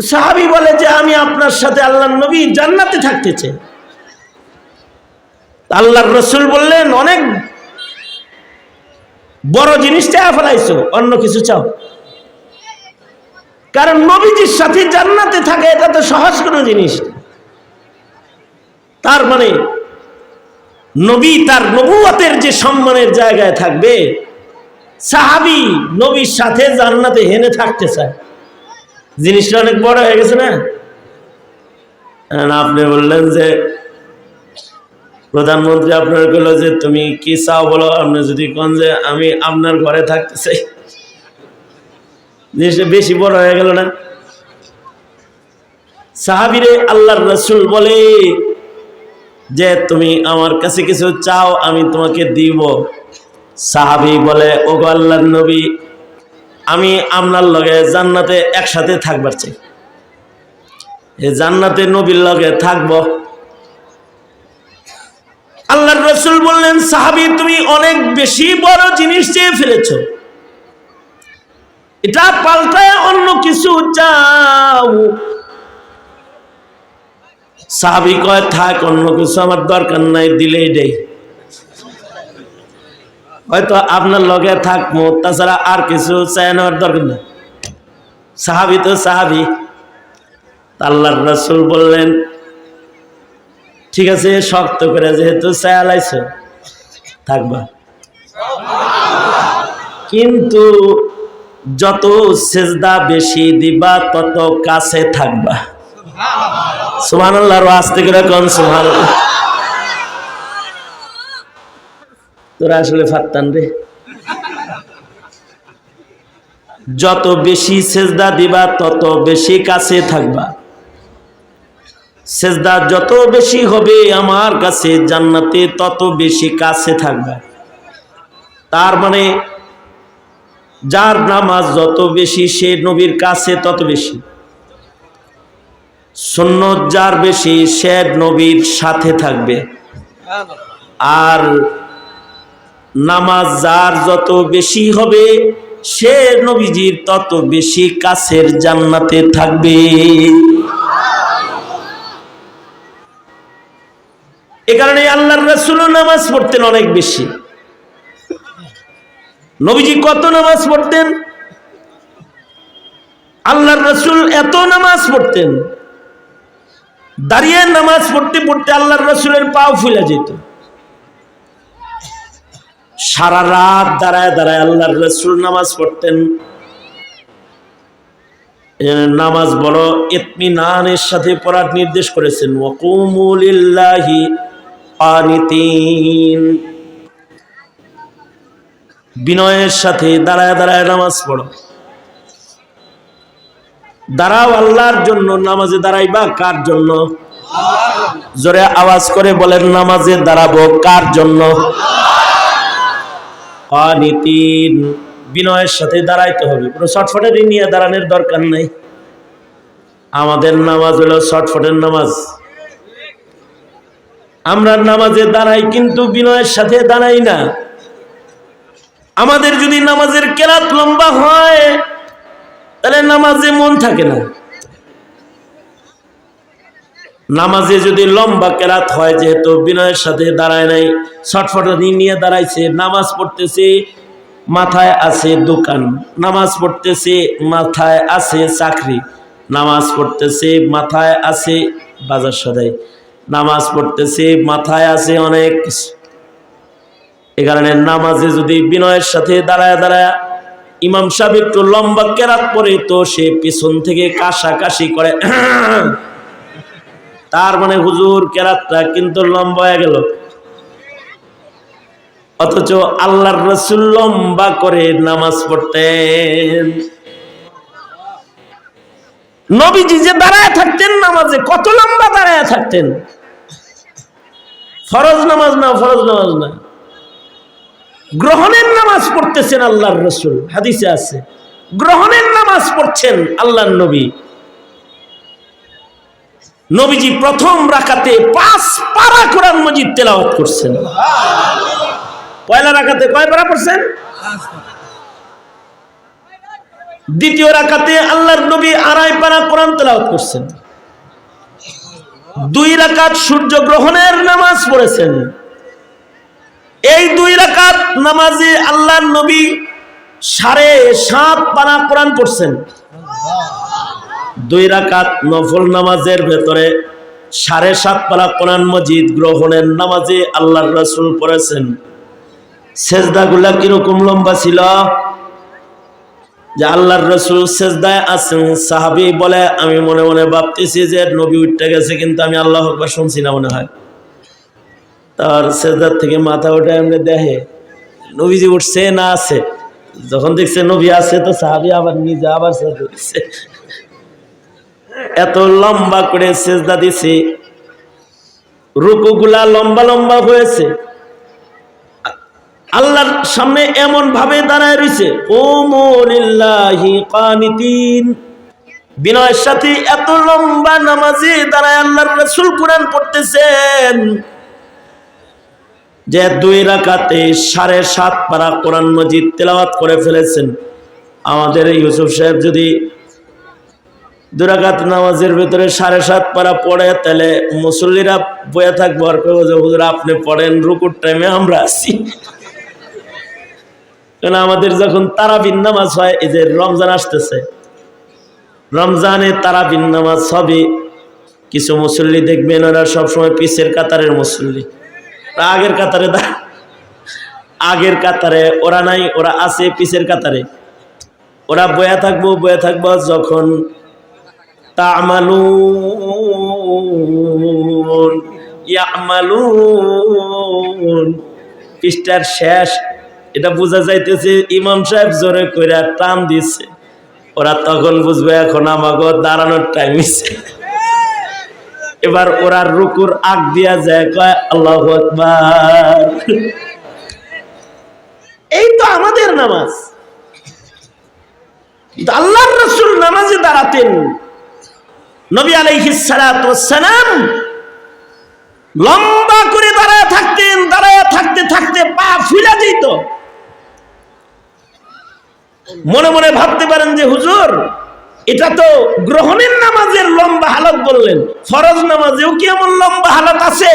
সাহাবি বলে যে, আমি আপনার সাথে আল্লাহ নবী জান্নাতে থাকতে চাই। আল্লাহর রসুল বললেন, অনেক বড় জিনিসটা ফেলাইছো, অন্য কিছু চাও। কারণ নবীজির সাথে জান্নাতে থাকে, এটা তো সহজ কোনো জিনিস। তার মানে নবী তার নবুয়তের যে সম্মানের জায়গায় থাকবে, সাহাবি নবীর সাথে জান্নাতে হেনে থাকতে চায়। জিনিসটা অনেক বড় হয়ে গেছে না? আপনি বললেন যে, প্রধানমন্ত্রী আপনার বলল যে, তুমি কি চাও বলো? আপনি যদি কোন যে, আমি আপনার ঘরে থাকতে চাই। জিনিসটা বেশি বড় হয়ে গেল না? সাহাবিরে আল্লাহর রসুল বলে যে, তুমি আমার কাছে কিছু চাও, আমি তোমাকে দিব। সাহাবি বলে ও গো আল্লাহর নবী আমি আপনার লগে জান্নাতে একসাথে থাকবার চাই। এই জান্নাতে নবীর লগে থাকব। আল্লাহর রসুল বললেন, সাহাবি, তুমি অনেক বেশি বড় জিনিস চেয়ে ফেলেছ। এটা পাল্টায় অন্য কিছু চাও। সাহাবি কয়, থাক, অন্য কিছু আমার দরকার নাই, দিলেই দেয় হয়তো আপনার লগে থাকব, তাছাড়া আর কিছু চাই নেওয়ার দরকার নেই। সাহাবি তো সাহাবি। আল্লাহর রসুল বললেন, ঠিক আছে, শক্ত করে যেহেতু চায়ালাইছ থাকবা। কিন্তু যত সেজদা বেশি দিবা, তত কাছে থাকবা। সুমান আল্লাহর আসতে করে কোন সুমান তোরা আসলে ফাত্তান রে। যত বেশি সেজদা দিবা, তত বেশি কাছে থাকবা। সেজদা যত বেশি হবে আমার কাছে জান্নাতে, তত বেশি কাছে থাকবা। তার মানে যার নামাজ যত বেশি, সে নবীর কাছে তত বেশি। সুন্নত যার বেশি, সে নবীর সাথে থাকবে। আর নামাজ যার যত বেশি হবে, সে নবীজির তত বেশি কাছের জান্নাতে থাকবে। এ কারণে আল্লাহর রসুল নামাজ পড়তেন অনেক বেশি। নবীজি কত নামাজ পড়তেন? আল্লাহর রসুল এত নামাজ পড়তেন। দাঁড়িয়ে নামাজ পড়তে পড়তে আল্লাহর রসুলের পাও ফুলে যেত। সারা রাত দাঁড়ায় দাঁড়ায় আল্লাহর রসুল নামাজ পড়তেন। নামাজ বড় ইতমিনানের সাথে পড়ার নির্দেশ করেছেন। বিনয়ের সাথে দাঁড়ায় দাঁড়ায় নামাজ পড়ো। দাঁড়াও আল্লাহর জন্য, নামাজে দাঁড়াইবা কার জন্য? জোরে আওয়াজ করে বলেন, নামাজে দাঁড়াবো কার জন্য? অনীতিন বিনয়ের সাথে দাঁড়াইতে হবে। পুরো শটফটের নিয়ে দাঁড়ানোর দরকার নেই। আমাদের নামাজ হলো শটফটের নামাজ। আমরা নামাজে দাঁড়াই কিন্তু বিনয়ের সাথে দাঁড়াই না। আমাদের যদি নামাজের কেরাত লম্বা হয়, তাহলে নামাজে মন থাকে না। নামাজে যদি লম্বা কেরাত হয়, যেহেতু বিনয়ের সাথে দাঁড়ায় নাই ছটফটানি নিয়ে দাঁড়াইছে, নামাজ পড়তেছে, মাথায় আছে দোকান, নামাজ পড়তেছে, মাথায় আছে চাকরি, নামাজ পড়তেছে, মাথায় আছে বাজার সদাই, নামাজ পড়তেছে, মাথায় আছে অনেক এ কারণে নামাজে যদি বিনয়ের সাথে দাঁড়ায় দাঁড়ায়, ইমাম সাহেব একটু লম্বা কেরাত পরে তো সে পিছন থেকে কাশাকাশি করে তার মানে হুজুর কেরাতটা কিন্তু লম্বা হয়ে গেল। অথচ আল্লাহর রসুল লম্বা করে নামাজ পড়তেন। নবীজি যে দাঁড়ায় থাকতেন, নামাজে কত লম্বা দাঁড়ায় থাকতেন। ফরজ নামাজ না, ফরজ নামাজ না। গ্রহণের নামাজ পড়তেছেন আল্লাহর রসুল, হাদিসে আছে। গ্রহণের নামাজ পড়ছেন আল্লাহর নবী। নবীজি প্রথম রাকাতে পাঁচ পারা কোরআন মজিদ তেলাওয়াত করছেন। পয়লা রাখাতে কয় পারা পড়ছেন? দ্বিতীয় রাকাতে আল্লাহর নবী আড়াই পারা কোরআন তেলাওয়াত করছেন। দুই রাকাত সূর্য গ্রহণের নামাজ পড়েছেন। এই দুই রাকাত নামাজে আল্লাহর নবী সাড়ে সাত পারা কোরআন পড়ছেন। দুই রাকাত নফল নামাজের ভেতরে সাড়ে সাত পারা কোরআন মজিদ গ্রহণের নামাজে আল্লাহর রসুল পড়েছেন। সেজদাগুলা কীরকম লম্বা ছিল? যে আল্লাহর রসুল সেজদায় আছেন, সাহাবি বলে, আমি মনে মনে ভাবতেছি যে নবী উঠতে গেছে কিন্তু আমি আল্লাহ শুনছি না মনে হয়। তার সেজদার থেকে মাথা ওঠে এমনি দেখে, নবীজি উঠছে না আছে? যখন দেখছে নবী আছে তো সাহাবি আবার নিজে আবার সেজদা দিচ্ছে। এত লম্বা করে সেজদা দিছে। রুকুগুলা লম্বা লম্বা হয়েছে। আল্লাহর সামনে এমন ভাবে দাঁড়ায় রয়েছে ও মোরিল্লাহি কানিতিন বিনয়ের সাথে এত লম্বা নামাজে দাঁড়ায় আল্লাহর রাসূল কোরআন পড়তেছেন যে দুই রাকাতে সাড়ে সাত পারা কোরআন মজিদ তেলাওয়াত করে ফেলেছেন। আমাদের ইউসুফ সাহেব যদি দুরাকাত নামাজের ভিতরে সাড়ে সাত পারা পড়ে, তাহলে মুসল্লিরা বয়ে থাকব, আর কেউ যে, হুজুর, আপনি পড়েন, রুকুর টাইমে আমরা আসি। কারণ আমাদের যখন তারাবিন নামাজ হয়, এই যে রমজান আসতেছে, রমজানে তারাবিন নামাজ হবে কিছু মুসল্লি দেখবেন, ওরা সবসময় পিসের কাতারের মুসল্লি। আগের কাতারে আগের কাতারে ওরা নাই, ওরা আছে পিসের কাতারে। ওরা বয়া থাকব বয়া থাকব, যখন তামালুন, ইয়ামালুন। পৃষ্ঠার শেষ, এটা বোঝা যাইতেছে ইমাম সাহেব জোরে কইরা টান দিচ্ছে ওরা তখন বুঝবে এখন আমাকে দাঁড়ানোর টাইম হচ্ছে এবার ওরা রুকুর আগ দিয়া যায়, কয়, আল্লাহ এই তো আমাদের নামাজ। আল্লাহর রসুল নামাজে দাঁড়াতেন। নবী আলাইহিসালাম লম্বা করে দাঁড়ায় থাকতেন, দাঁড়ায় থাকতে থাকতে পা ফুলে যেত। মনে মনে ভাবতে পারেন যে, হুজুর, এটা তো গ্রহণের নামাজের লম্বা হালত বললেন, ফরজ নামাজেও কি এমন লম্বা হালত আছে?